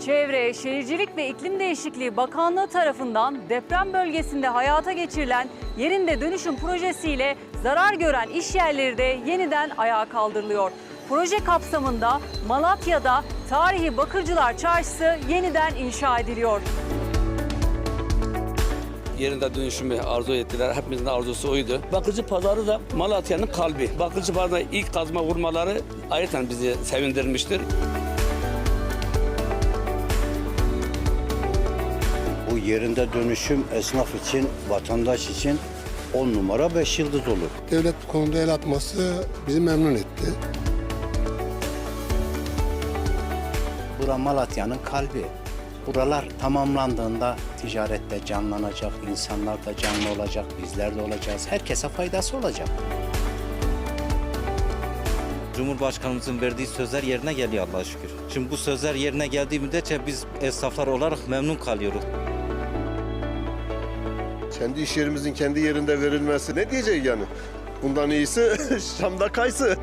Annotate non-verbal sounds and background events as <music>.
Çevre, Şehircilik ve İklim Değişikliği Bakanlığı tarafından deprem bölgesinde hayata geçirilen yerinde dönüşüm projesiyle zarar gören iş yerleri de yeniden ayağa kaldırılıyor. Proje kapsamında Malatya'da tarihi Bakırcılar Çarşısı yeniden inşa ediliyor. yerinde dönüşümü arzu ettiler. Hepimizin arzusu oydu. Bakıcı Pazarı da Malatya'nın kalbi. Bakıcı Pazarı'na ilk kazma vurmaları ayrıca bizi sevindirmiştir. Yerinde dönüşüm esnaf için, vatandaş için 10 numara 5 yıldız olur. Devlet bu konuda el atması bizi memnun etti. Bura Malatya'nın kalbi. Buralar tamamlandığında ticarette canlanacak, insanlar da canlı olacak, bizler de olacağız. Herkese faydası olacak. Cumhurbaşkanımızın verdiği sözler yerine geliyor Allah'a şükür. Şimdi bu sözler yerine geldiği müddetçe biz esnaflar olarak memnun kalıyoruz. Kendi iş yerimizin kendi yerinde verilmesi ne diyecek yani? Bundan iyisi <laughs> Şam'da kaysı.